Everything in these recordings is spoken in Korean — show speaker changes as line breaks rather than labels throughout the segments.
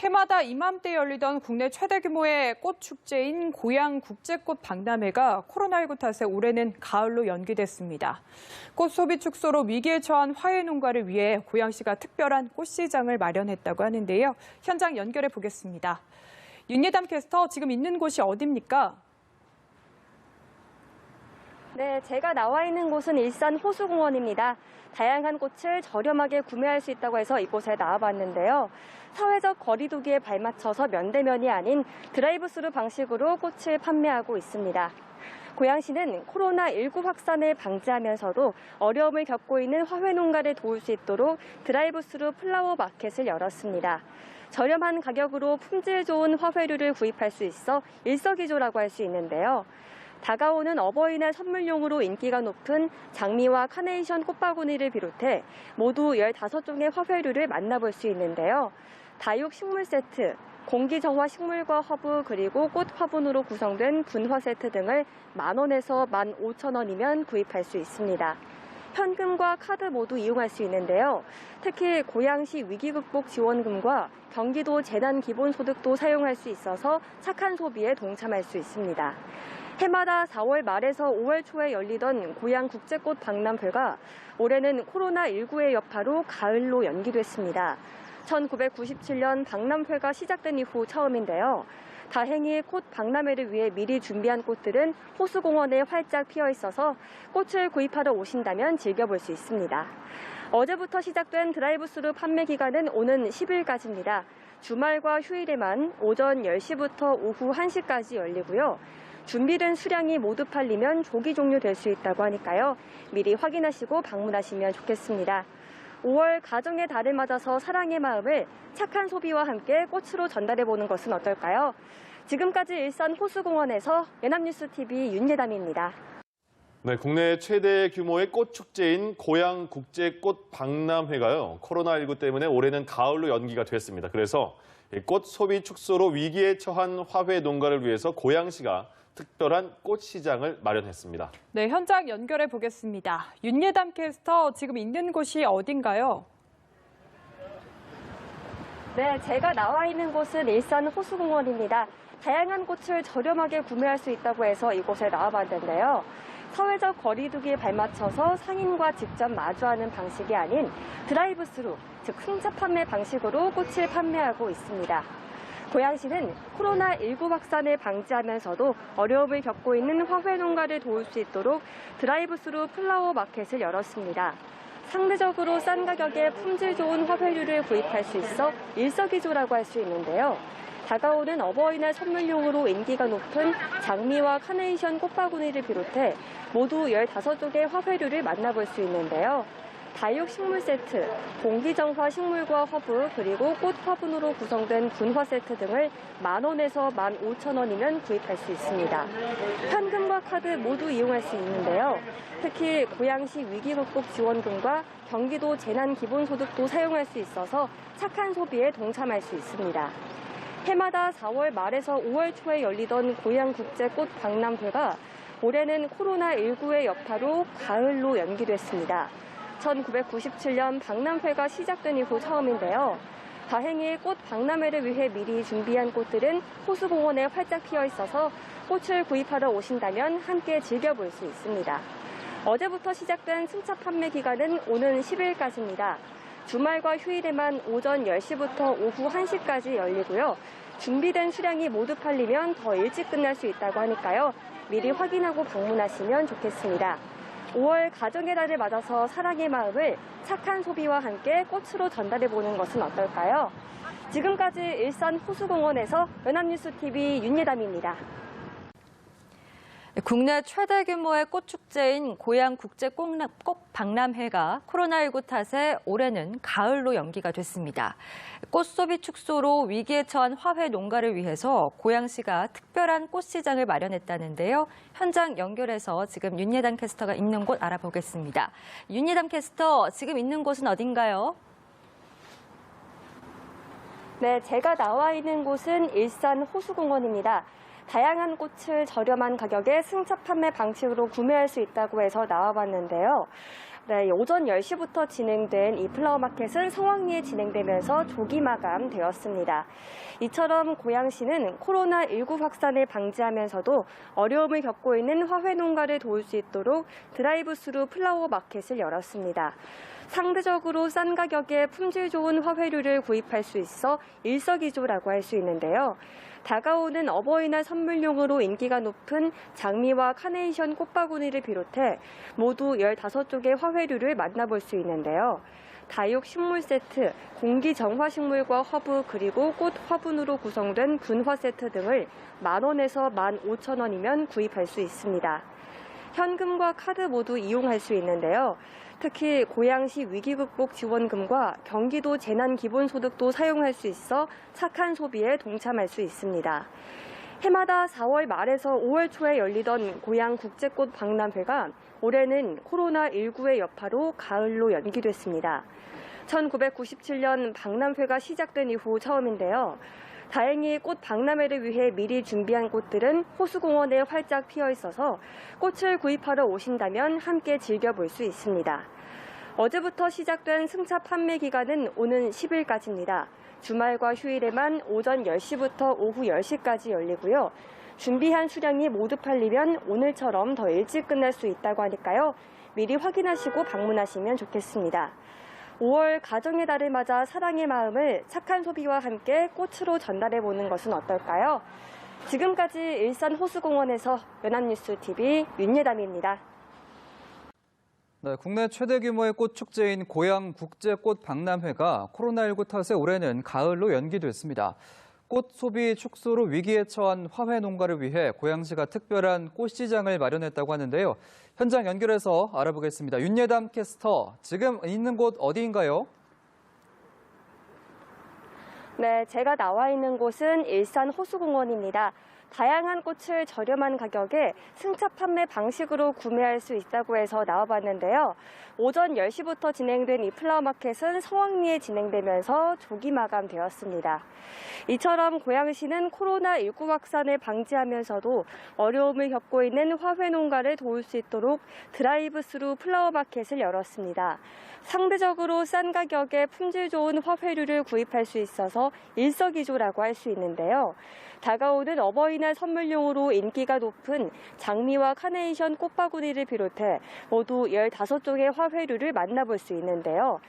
해마다 이맘때 열리던 국내 최대 규모의 꽃 축제인 고양 국제꽃 박람회가 코로나19 탓에 올해는 가을로 연기됐습니다. 꽃 소비 축소로 위기에 처한 화훼 농가를 위해 고양시가 특별한 꽃시장을 마련했다고 하는데요. 현장 연결해 보겠습니다. 윤예담 캐스터 지금 있는 곳이 어디입니까?
네, 제가 나와 있는 곳은 일산 호수공원입니다. 다양한 꽃을 저렴하게 구매할 수 있다고 해서 이곳에 나와봤는데요. 사회적 거리두기에 발맞춰서 면대면이 아닌 드라이브스루 방식으로 꽃을 판매하고 있습니다. 고양시는 코로나19 확산을 방지하면서도 어려움을 겪고 있는 화훼 농가를 도울 수 있도록 드라이브스루 플라워 마켓을 열었습니다. 저렴한 가격으로 품질 좋은 화훼류를 구입할 수 있어 일석이조라고 할 수 있는데요. 다가오는 어버이날 선물용으로 인기가 높은 장미와 카네이션 꽃바구니를 비롯해 모두 15종의 화훼류를 만나볼 수 있는데요. 다육 식물 세트, 공기정화 식물과 허브 그리고 꽃 화분으로 구성된 분화 세트 등을 만 원에서 만 오천 원이면 구입할 수 있습니다. 현금과 카드 모두 이용할 수 있는데요. 특히 고양시 위기극복 지원금과 경기도 재난기본소득도 사용할 수 있어서 착한 소비에 동참할 수 있습니다. 해마다 4월 말에서 5월 초에 열리던 고양 국제꽃 박람회가 올해는 코로나19의 여파로 가을로 연기됐습니다. 1997년 박람회가 시작된 이후 처음인데요. 다행히 꽃 박람회를 위해 미리 준비한 꽃들은 호수공원에 활짝 피어 있어서 꽃을 구입하러 오신다면 즐겨볼 수 있습니다. 어제부터 시작된 드라이브스루 판매 기간은 오는 10일까지입니다. 주말과 휴일에만 오전 10시부터 오후 1시까지 열리고요. 준비된 수량이 모두 팔리면 조기 종료될 수 있다고 하니까요. 미리 확인하시고 방문하시면 좋겠습니다. 5월 가정의 달을 맞아서 사랑의 마음을 착한 소비와 함께 꽃으로 전달해보는 것은 어떨까요? 지금까지 일산 호수공원에서 연합뉴스TV 윤예담입니다.
네, 국내 최대 규모의 꽃 축제인 고양 국제꽃 박람회가요. 코로나19 때문에 올해는 가을로 연기가 됐습니다. 그래서 이꽃 소비 축소로 위기에 처한 화훼 농가를 위해서 고양시가 특별한 꽃 시장을 마련했습니다.
네, 현장 연결해 보겠습니다. 윤예담 캐스터 지금 있는 곳이 어딘가요?
네, 제가 나와 있는 곳은 일산 호수공원입니다. 다양한 꽃을 저렴하게 구매할 수 있다고 해서 이곳에 나와봤는데요. 사회적 거리두기에 발맞춰서 상인과 직접 마주하는 방식이 아닌 드라이브 스루, 즉 승차 판매 방식으로 꽃을 판매하고 있습니다. 고양시는 코로나19 확산을 방지하면서도 어려움을 겪고 있는 화훼 농가를 도울 수 있도록 드라이브 스루 플라워 마켓을 열었습니다. 상대적으로 싼 가격에 품질 좋은 화훼류를 구입할 수 있어 일석이조라고 할 수 있는데요. 다가오는 어버이날 선물용으로 인기가 높은 장미와 카네이션 꽃바구니를 비롯해 모두 15종의 화훼류를 만나볼 수 있는데요. 다육 식물 세트, 공기정화 식물과 허브, 그리고 꽃 화분으로 구성된 분화 세트 등을 만 원에서 만 오천 원이면 구입할 수 있습니다. 현금과 카드 모두 이용할 수 있는데요. 특히 고양시 위기극복 지원금과 경기도 재난기본소득도 사용할 수 있어서 착한 소비에 동참할 수 있습니다. 해마다 4월 말에서 5월 초에 열리던 고양국제꽃 박람회가 올해는 코로나19의 여파로 가을로 연기됐습니다. 1997년 박람회가 시작된 이후 처음인데요. 다행히 꽃 박람회를 위해 미리 준비한 꽃들은 호수공원에 활짝 피어 있어서 꽃을 구입하러 오신다면 함께 즐겨볼 수 있습니다. 어제부터 시작된 승차 판매 기간은 오는 10일까지입니다. 주말과 휴일에만 오전 10시부터 오후 1시까지 열리고요. 준비된 수량이 모두 팔리면 더 일찍 끝날 수 있다고 하니까요. 미리 확인하고 방문하시면 좋겠습니다. 5월 가정의 달을 맞아서 사랑의 마음을 착한 소비와 함께 꽃으로 전달해 보는 것은 어떨까요? 지금까지 일산 호수공원에서 연합뉴스TV 윤예담입니다.
국내 최대 규모의 꽃축제인 고양 국제 꽃 박람회가 코로나19 탓에 올해는 가을로 연기가 됐습니다. 꽃 소비 축소로 위기에 처한 화훼 농가를 위해서 고양시가 특별한 꽃시장을 마련했다는데요. 현장 연결해서 지금 윤예담 캐스터가 있는 곳 알아보겠습니다. 윤예담 캐스터, 지금 있는 곳은 어딘가요?
네, 제가 나와 있는 곳은 일산 호수공원입니다. 다양한 꽃을 저렴한 가격에 승차 판매 방식으로 구매할 수 있다고 해서 나와봤는데요. 네, 오전 10시부터 진행된 이 플라워 마켓은 성황리에 진행되면서 조기 마감되었습니다. 이처럼 고양시는 코로나19 확산을 방지하면서도 어려움을 겪고 있는 화훼 농가를 도울 수 있도록 드라이브 스루 플라워 마켓을 열었습니다. 상대적으로 싼 가격에 품질 좋은 화훼류를 구입할 수 있어 일석이조라고 할 수 있는데요. 다가오는 어버이날 선물용으로 인기가 높은 장미와 카네이션 꽃바구니를 비롯해 모두 15쪽의 화훼류를 만나볼 수 있는데요. 다육 식물 세트, 공기 정화 식물과 허브 그리고 꽃 화분으로 구성된 분화 세트 등을 만 원에서 만 오천 원이면 구입할 수 있습니다. 현금과 카드 모두 이용할 수 있는데요. 특히 고양시 위기극복 지원금과 경기도 재난기본소득도 사용할 수 있어 착한 소비에 동참할 수 있습니다. 해마다 4월 말에서 5월 초에 열리던 고양 국제꽃 박람회가 올해는 코로나19의 여파로 가을로 연기됐습니다. 1997년 박람회가 시작된 이후 처음인데요. 다행히 꽃 박람회를 위해 미리 준비한 꽃들은 호수공원에 활짝 피어 있어서 꽃을 구입하러 오신다면 함께 즐겨볼 수 있습니다. 어제부터 시작된 승차 판매 기간은 오는 10일까지입니다. 주말과 휴일에만 오전 10시부터 오후 10시까지 열리고요. 준비한 수량이 모두 팔리면 오늘처럼 더 일찍 끝날 수 있다고 하니까요. 미리 확인하시고 방문하시면 좋겠습니다. 5월 가정의 달을 맞아 사랑의 마음을 착한 소비와 함께 꽃으로 전달해 보는 것은 어떨까요? 지금까지 일산 호수공원에서 연합뉴스 TV 윤예담입니다.
네, 국내 최대 규모의 꽃 축제인 고양 국제꽃 박람회가 코로나19 탓에 올해는 가을로 연기됐습니다. 꽃 소비 축소로 위기에 처한 화훼 농가를 위해 고양시가 특별한 꽃 시장을 마련했다고 하는데요. 현장 연결해서 알아보겠습니다. 윤예담 캐스터, 지금 있는 곳 어디인가요?
네, 제가 나와 있는 곳은 일산 호수공원입니다. 다양한 꽃을 저렴한 가격에 승차 판매 방식으로 구매할 수 있다고 해서 나와봤는데요. 오전 10시부터 진행된 이 플라워 마켓은 성황리에 진행되면서 조기 마감되었습니다. 이처럼 고양시는 코로나19 확산을 방지하면서도 어려움을 겪고 있는 화훼 농가를 도울 수 있도록 드라이브 스루 플라워 마켓을 열었습니다. 상대적으로 싼 가격에 품질 좋은 화훼류를 구입할 수 있어서 일석이조라고 할 수 있는데요. 다가오는 어버이 날 선물용으로 인기가 높은 장미와 카네이션 꽃바구니를 비롯해 모두 15종의 화훼류를 만나볼 수 있는데요.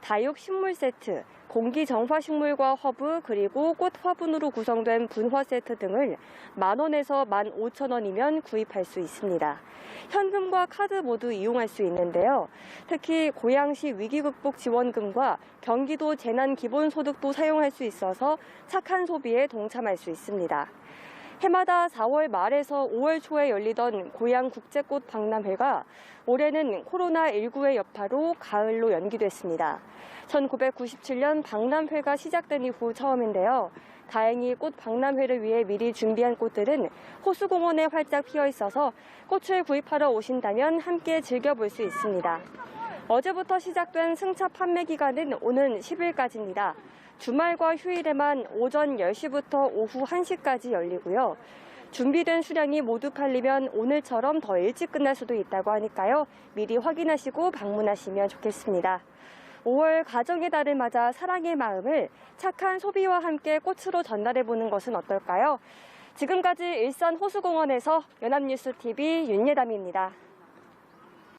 다육 식물 세트, 공기 정화 식물과 허브 그리고 꽃 화분으로 구성된 분화 세트 등을 만 원에서 만 오천 원이면 구입할 수 있습니다. 현금과 카드 모두 이용할 수 있는데요. 특히 고양시 위기 극복 지원금과 경기도 재난 기본소득도 사용할 수 있어서 착한 소비에 동참할 수 있습니다. 해마다 4월 말에서 5월 초에 열리던 고양 국제꽃 박람회가 올해는 코로나19의 여파로 가을로 연기됐습니다. 1997년 박람회가 시작된 이후 처음인데요. 다행히 꽃 박람회를 위해 미리 준비한 꽃들은 호수공원에 활짝 피어 있어서 꽃을 구입하러 오신다면 함께 즐겨볼 수 있습니다. 어제부터 시작된 승차 판매 기간은 오는 10일까지입니다. 주말과 휴일에만 오전 10시부터 오후 1시까지 열리고요. 준비된 수량이 모두 팔리면 오늘처럼 더 일찍 끝날 수도 있다고 하니까요. 미리 확인하시고 방문하시면 좋겠습니다. 5월 가정의 달을 맞아 사랑의 마음을 착한 소비와 함께 꽃으로 전달해 보는 것은 어떨까요? 지금까지 일산 호수공원에서 연합뉴스 TV 윤예담입니다.